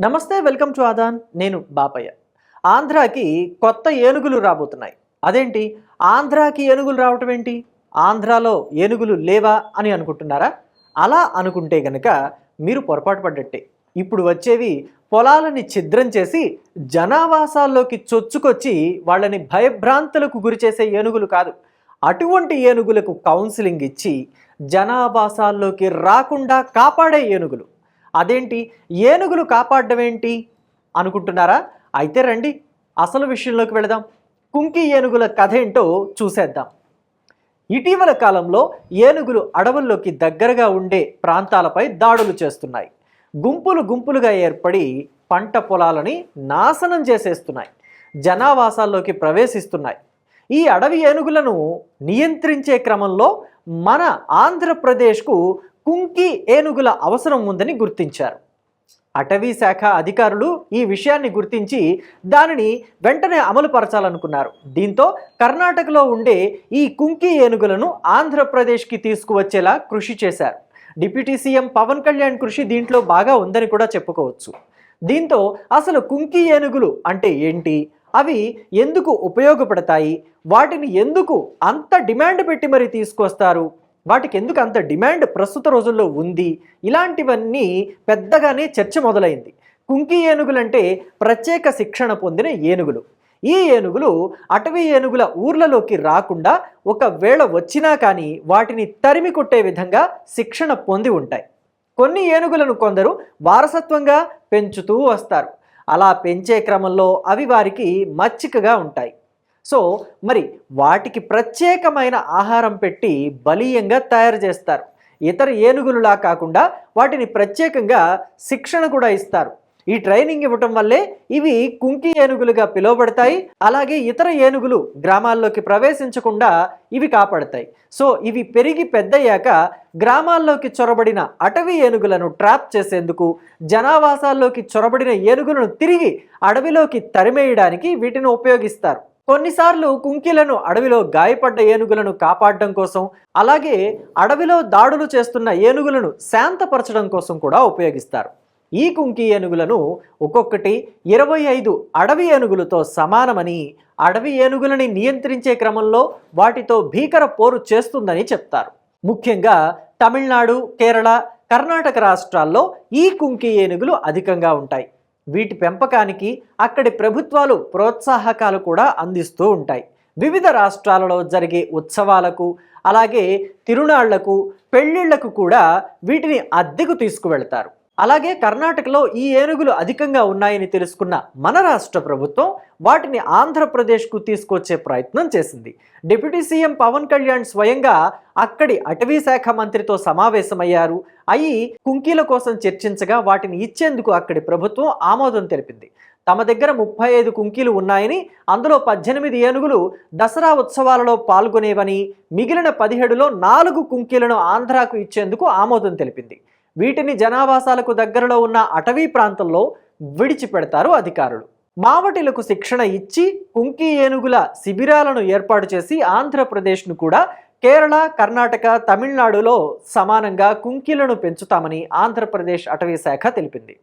నమస్తే welcome to Aadan. నేను బాపయ్య. ఆంధ్రాకి కొత్త ఏనుగులు రాబోతున్నాయి. అదేంటి? ఆంధ్రాకి ఏనుగులు రావటం ఏంటి? ఆంధ్రాలో ఏనుగులు లేవా అని అనుకుంటున్నారా? అలా అనుకుంటే గనక మీరు పొరపాటు పడ్డట్టే. ఇప్పుడు వచ్చేవి పొలాలని ఛిద్రం చేసి జనావాసాల్లోకి చొచ్చుకొచ్చి వాళ్ళని భయభ్రాంతులకు గురిచేసే ఏనుగులు కాదు. అటువంటి ఏనుగులకు కౌన్సిలింగ్ ఇచ్చి జనావాసాల్లోకి రాకుండా కాపాడే ఏనుగులు. అదేంటి? ఏనుగులు కాపాడడం ఏంటి? అనుకుంటున్నారా? అయితే రండి అసలు విషయంలోకి వెళదాం. కుంకి ఏనుగుల కథ ఏంటో చూసేద్దాం. ఇటీవల కాలంలో ఏనుగులు అడవుల్లోకి దగ్గరగా ఉండే ప్రాంతాలపై దాడులు చేస్తున్నాయి. గుంపులు గుంపులుగా ఏర్పడి పంట పొలాలని నాశనం చేసేస్తున్నాయి. జనావాసాల్లోకి ప్రవేశిస్తున్నాయి. ఈ అడవి ఏనుగులను నియంత్రించే క్రమంలో మన ఆంధ్రప్రదేశ్కు కుంకి ఏనుగుల అవసరం ఉందని గుర్తించారు. అటవీ శాఖ అధికారులు ఈ విషయాన్ని గుర్తించి దానిని వెంటనే అమలు పరచాలనుకున్నారు దీంతో కర్ణాటకలో ఉండే ఈ కుంకి ఏనుగులను ఆంధ్రప్రదేశ్కి తీసుకువచ్చేలా కృషి చేశారు. డిప్యూటీ సీఎం పవన్ కళ్యాణ్ కృషి దీంట్లో బాగా ఉందని కూడా చెప్పుకోవచ్చు. దీంతో అసలు కుంకి ఏనుగులు అంటే ఏంటి? అవి ఎందుకు ఉపయోగపడతాయి? వాటిని ఎందుకు అంత డిమాండ్ పెట్టి మరి తీసుకొస్తారు? వాటికి ఎందుకు అంత డిమాండ్ ప్రస్తుత రోజుల్లో ఉంది? ఇలాంటివన్నీ పెద్దగానే చర్చ మొదలైంది. కుంకి ఏనుగులంటే ప్రత్యేక శిక్షణ పొందిన ఏనుగులు. ఈ ఏనుగులు అటవీ ఏనుగుల ఊర్లలోకి రాకుండా ఒకవేళ వచ్చినా కానీ వాటిని తరిమి కొట్టే విధంగా శిక్షణ పొంది ఉంటాయి. కొన్ని ఏనుగులను కొందరు వారసత్వంగా పెంచుతూ వస్తారు. అలా పెంచే క్రమంలో అవి వారికి మచ్చికగా ఉంటాయి. సో మరి వాటికి ప్రత్యేకమైన ఆహారం పెట్టి బలీయంగా తయారు చేస్తారు. ఇతర ఏనుగులులా కాకుండా వాటిని ప్రత్యేకంగా శిక్షణ కూడా ఇస్తారు. ఈ ట్రైనింగ్ ఇవ్వటం వల్లే ఇవి కుంకి ఏనుగులుగా పిలువబడతాయి. అలాగే ఇతర ఏనుగులు గ్రామాల్లోకి ప్రవేశించకుండా ఇవి కాపాడతాయి. సో ఇవి పెరిగి పెద్దయ్యాక గ్రామాల్లోకి చొరబడిన అటవీ ఏనుగులను ట్రాప్ చేసేందుకు జనావాసాల్లోకి చొరబడిన ఏనుగులను తిరిగి అడవిలోకి తరిమేయడానికి వీటిని ఉపయోగిస్తారు. కొన్నిసార్లు కుంకిలను అడవిలో గాయపడ్డ ఏనుగులను కాపాడడం కోసం అలాగే అడవిలో దాడులు చేస్తున్న ఏనుగులను శాంతపరచడం కోసం కూడా ఉపయోగిస్తారు. ఈ కుంకి ఏనుగులను ఒక్కొక్కటి ఇరవై ఐదు అడవి ఏనుగులతో సమానమని అడవి ఏనుగులని నియంత్రించే క్రమంలో వాటితో భీకర పోరు చేస్తుందని చెప్తారు. ముఖ్యంగా తమిళనాడు కేరళ కర్ణాటక రాష్ట్రాల్లో ఈ కుంకి ఏనుగులు అధికంగా ఉంటాయి. వీటి పెంపకానికి అక్కడి ప్రభుత్వాలు ప్రోత్సాహకాలు కూడా అందిస్తూ ఉంటాయి. వివిధ రాష్ట్రాలలో జరిగే ఉత్సవాలకు అలాగే తిరునాళ్ళకు పెళ్ళిళ్ళకు కూడా వీటిని అద్దెకు తీసుకువెళ్తారు. అలాగే కర్ణాటకలో ఈ ఏనుగులు అధికంగా ఉన్నాయని తెలుసుకున్న మన రాష్ట్ర ప్రభుత్వం వాటిని ఆంధ్రప్రదేశ్కు తీసుకొచ్చే ప్రయత్నం చేసింది. డిప్యూటీ సీఎం పవన్ కళ్యాణ్ స్వయంగా అక్కడి అటవీ శాఖ మంత్రితో సమావేశమయ్యారు. అయి కుంకీల కోసం చర్చించగా వాటిని ఇచ్చేందుకు అక్కడి ప్రభుత్వం ఆమోదం తెలిపింది. తమ దగ్గర ముప్పై ఐదు కుంకీలు ఉన్నాయని అందులో పద్దెనిమిది ఏనుగులు దసరా ఉత్సవాలలో పాల్గొనేవని మిగిలిన పదిహేడులో నాలుగు కుంకీలను ఆంధ్రాకు ఇచ్చేందుకు ఆమోదం తెలిపింది. వీటిని జనావాసాలకు దగ్గరలో ఉన్న అటవీ ప్రాంతంలో విడిచిపెడతారు అధికారులు. మావటిలకు శిక్షణ ఇచ్చి కుంకి ఏనుగుల శిబిరాలను ఏర్పాటు చేసి ఆంధ్రప్రదేశ్ను కూడా కేరళ కర్ణాటక తమిళనాడులో సమానంగా కుంకీలను పెంచుతామని ఆంధ్రప్రదేశ్ అటవీ శాఖ తెలిపింది.